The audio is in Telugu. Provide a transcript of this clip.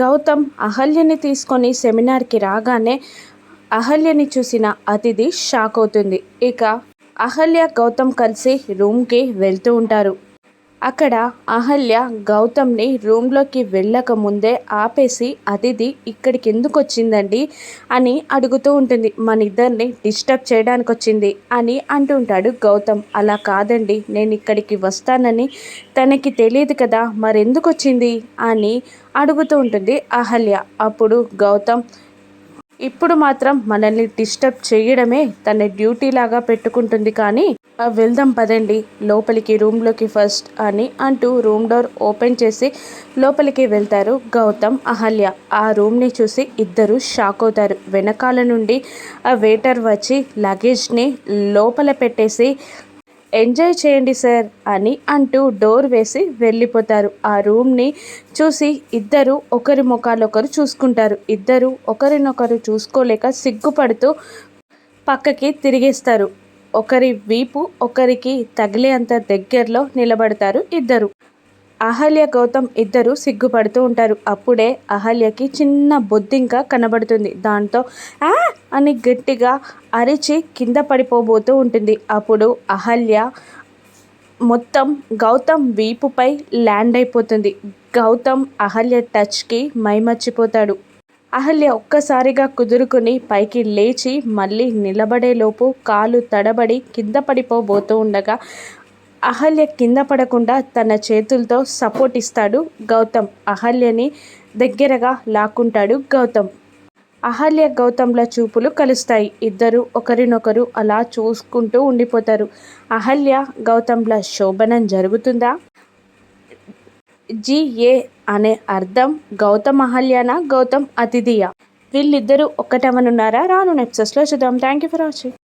గౌతమ్ అహల్యని తీసుకొని సెమినార్కి రాగానే అహల్యని చూసిన అతిథి షాక్ అవుతుంది. ఇక అహల్య గౌతమ్ కలిసి రూమ్కి వెళ్తూ ఉంటారు. అక్కడ అహల్య గౌతమ్ని రూమ్లోకి వెళ్ళక ముందే ఆపేసి అతిథి ఇక్కడికి ఎందుకు వచ్చిందండి అని అడుగుతూ ఉంటుంది. మన ఇద్దరిని డిస్టర్బ్ చేయడానికి వచ్చింది అని అంటుంటాడు గౌతమ్. అలా కాదండి నేను ఇక్కడికి వస్తానని తనకి తెలియదు కదా మరెందుకు వచ్చింది అని అడుగుతూ ఉంటుంది అహల్య. అప్పుడు గౌతమ్ ఇప్పుడు మాత్రం మనల్ని డిస్టర్బ్ చేయడమే తన డ్యూటీ లాగా పెట్టుకుంటుంది కానీ వెళ్దాం పదండి లోపలికి రూమ్లోకి ఫస్ట్ అని అంటూ రూమ్ డోర్ ఓపెన్ చేసి లోపలికి వెళ్తారు గౌతమ్ అహల్య. ఆ రూమ్ని చూసి ఇద్దరు షాక్ అవుతారు. వెనకాల నుండి ఆ వెయిటర్ వచ్చి లగేజ్ని లోపల పెట్టేసి ఎంజాయ్ చేయండి సార్ అని అంటూ డోర్ వేసి వెళ్ళిపోతారు. ఆ రూమ్ని చూసి ఇద్దరు ఒకరి ముఖాలు ఒకరు చూసుకుంటారు. ఇద్దరు ఒకరినొకరు చూసుకోలేక సిగ్గుపడుతూ పక్కకి తిరిగేస్తారు. ఒకరి వీపు ఒకరికి తగిలే అంత దగ్గరలో నిలబడతారు ఇద్దరు. అహల్య గౌతమ్ ఇద్దరు సిగ్గుపడుతూ ఉంటారు. అప్పుడే అహల్యకి చిన్న బొద్దింక కనబడుతుంది. దాంతో ఆ! అని గట్టిగా అరిచి కింద పడిపోబోతూ ఉంటుంది. అప్పుడు అహల్య మొత్తం గౌతమ్ వీపుపై ల్యాండ్ అయిపోతుంది. గౌతమ్ అహల్య టచ్కి మైమర్చిపోతాడు. అహల్య ఒక్కసారిగా కుదురుకుని పైకి లేచి మళ్ళీ నిలబడేలోపు కాలు తడబడి కింద పడిపోబోతూ ఉండగా అహల్య కింద పడకుండా తన చేతులతో సపోర్ట్ ఇస్తాడు గౌతమ్. అహల్యని దగ్గరగా లాక్కుంటాడు గౌతమ్. అహల్య గౌతమ్ల చూపులు కలుస్తాయి. ఇద్దరు ఒకరినొకరు అలా చూసుకుంటూ ఉండిపోతారు. అహల్య గౌతమ్ల శోభనం జరుగుతుందా? జిఏ అనే అర్థం గౌతమ్ అహల్యనా గౌతమ్ అతిథియా? వీళ్ళిద్దరూ ఒక్కటమనున్నారా రాను నెప్సెస్లో చూద్దాం. Thank you for watching.